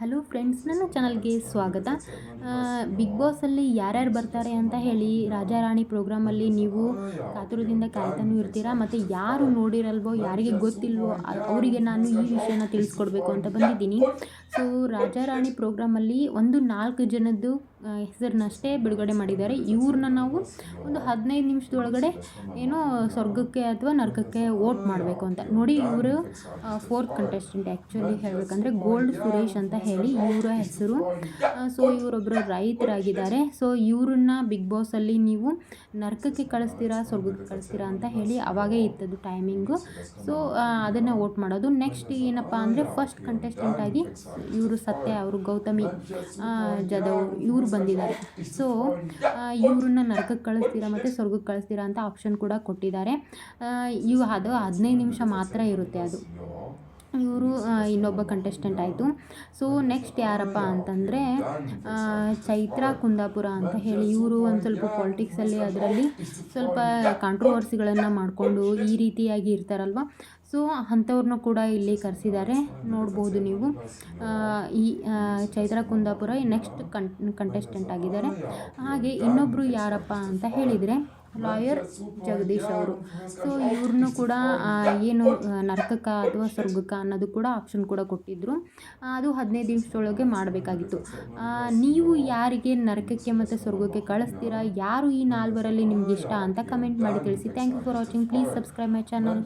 Hello friends, ನನ್ನ ಚಾನಲ್ಗೆ ಸ್ವಾಗತ. ಬಿಗ್ ಬಾಸಲ್ಲಿ ಯಾರ್ಯಾರು ಬರ್ತಾರೆ ಅಂತ ಹೇಳಿ ರಾಜಾ ರಾಣಿ ಪ್ರೋಗ್ರಾಮಲ್ಲಿ ನೀವು ಕಾತುರದಿಂದ ಕಾಯ್ತಾನೂ ಇರ್ತೀರಾ? ಮತ್ತು ಯಾರು ನೋಡಿರಲ್ವೋ, ಯಾರಿಗೆ ಗೊತ್ತಿಲ್ವೋ, ಅವರಿಗೆ ನಾನು ಈ ವಿಷಯನ ತಿಳಿಸ್ಕೊಡ್ಬೇಕು ಅಂತ ಬಂದಿದ್ದೀನಿ. ಸೊ ರಾಜಾ ರಾಣಿ ಪ್ರೋಗ್ರಾಮಲ್ಲಿ ಒಂದು ನಾಲ್ಕು ಜನದ್ದು ಹೆಸರನ್ನಷ್ಟೇ ಬಿಡುಗಡೆ ಮಾಡಿದ್ದಾರೆ. ಇವ್ರನ್ನ ನಾವು ಒಂದು ಹದಿನೈದು ನಿಮಿಷದೊಳಗಡೆ ಏನೋ ಸ್ವರ್ಗಕ್ಕೆ ಅಥವಾ ನರಕಕ್ಕೆ ವೋಟ್ ಮಾಡಬೇಕು ಅಂತ. ನೋಡಿ, ಇವರು ಫೋರ್ತ್ ಕಂಟೆಸ್ಟೆಂಟ್ ಆ್ಯಕ್ಚುಲಿ ಹೇಳಬೇಕಂದ್ರೆ ಗೋಲ್ಡ್ ಸುರೇಶ್ ಅಂತ ಹೇಳಿ ಇವರ ಹೆಸರು. ಸೊ ಇವರೊಬ್ಬರು ರೈತರಾಗಿದ್ದಾರೆ. ಸೊ ಇವ್ರನ್ನ ಬಿಗ್ ಬಾಸಲ್ಲಿ ನೀವು ನರಕಕ್ಕೆ ಕಳಿಸ್ತೀರಾ, ಸ್ವರ್ಗಕ್ಕೆ ಕಳಿಸ್ತೀರಾ ಅಂತ ಹೇಳಿ ಅವಾಗೇ ಇತ್ತದು ಟೈಮಿಂಗು ಸೊ ಅದನ್ನು ವೋಟ್ ಮಾಡೋದು. ನೆಕ್ಸ್ಟ್ ಏನಪ್ಪ ಅಂದರೆ ಫಸ್ಟ್ ಕಂಟೆಸ್ಟೆಂಟಾಗಿ ಇವರು ಸತ್ಯ, ಅವರು ಗೌತಮಿ ಜಾಧವ್, ಇವರು ಬಂದಿದ್ದಾರೆ. ಸೊ ಇವ್ರನ್ನ ನರಕಕ್ಕೆ ಕಳಿಸ್ತೀರಾ ಮತ್ತು ಸ್ವರ್ಗಕ್ಕೆ ಕಳಿಸ್ತೀರಾ ಅಂತ ಆಪ್ಷನ್ ಕೂಡ ಕೊಟ್ಟಿದ್ದಾರೆ. ಇವು ಅದು ಹದಿನೈದು ನಿಮಿಷ ಮಾತ್ರ ಇರುತ್ತೆ ಅದು. ಇವರು ಇನ್ನೊಬ್ಬ ಕಂಟೆಸ್ಟೆಂಟ್ ಆಯಿತು. ಸೊ ನೆಕ್ಸ್ಟ್ ಯಾರಪ್ಪ ಅಂತಂದರೆ ಚೈತ್ರ ಕುಂದಾಪುರ ಅಂತ ಹೇಳಿ ಇವರು ಒಂದು ಸ್ವಲ್ಪ ಪಾಲಿಟಿಕ್ಸಲ್ಲಿ ಅದರಲ್ಲಿ ಸ್ವಲ್ಪ ಕಾಂಟ್ರವರ್ಸಿಗಳನ್ನು ಮಾಡಿಕೊಂಡು ಈ ರೀತಿಯಾಗಿ ಇರ್ತಾರಲ್ವ? ಸೊ ಅಂಥವ್ರನ್ನೂ ಕೂಡ ಇಲ್ಲಿ ಕರೆಸಿದ್ದಾರೆ. ನೋಡ್ಬೋದು ನೀವು. ಈ Chaitra Kundapura next con contestant ಆಗಿದ್ದಾರೆ. ಹಾಗೆ ಇನ್ನೊಬ್ಬರು ಯಾರಪ್ಪ ಅಂತ ಹೇಳಿದರೆ ಲಾಯರ್ ಜಗದೀಶ್ ಅವರು. ಸೊ ಇವ್ರನ್ನೂ ಕೂಡ ಏನು ನರಕಕ್ಕ ಅಥವಾ ಸ್ವರ್ಗಕ್ಕ ಅನ್ನೋದು ಕೂಡ ಆಪ್ಷನ್ ಕೂಡ ಕೊಟ್ಟಿದ್ದರು ಅದು ಹದಿನೈದು ನಿಮಿಷದೊಳಗೆ ಮಾಡಬೇಕಾಗಿತ್ತು. ನೀವು ಯಾರಿಗೆ ನರಕಕ್ಕೆ ಮತ್ತು ಸ್ವರ್ಗಕ್ಕೆ ಕಳಿಸ್ತೀರಾ? ಯಾರು ಈ ನಾಲ್ವರಲ್ಲಿ ನಿಮ್ಗೆ ಇಷ್ಟ ಅಂತ ಕಮೆಂಟ್ ಮಾಡಿ ತಿಳಿಸಿ. Thank you for watching please subscribe my channel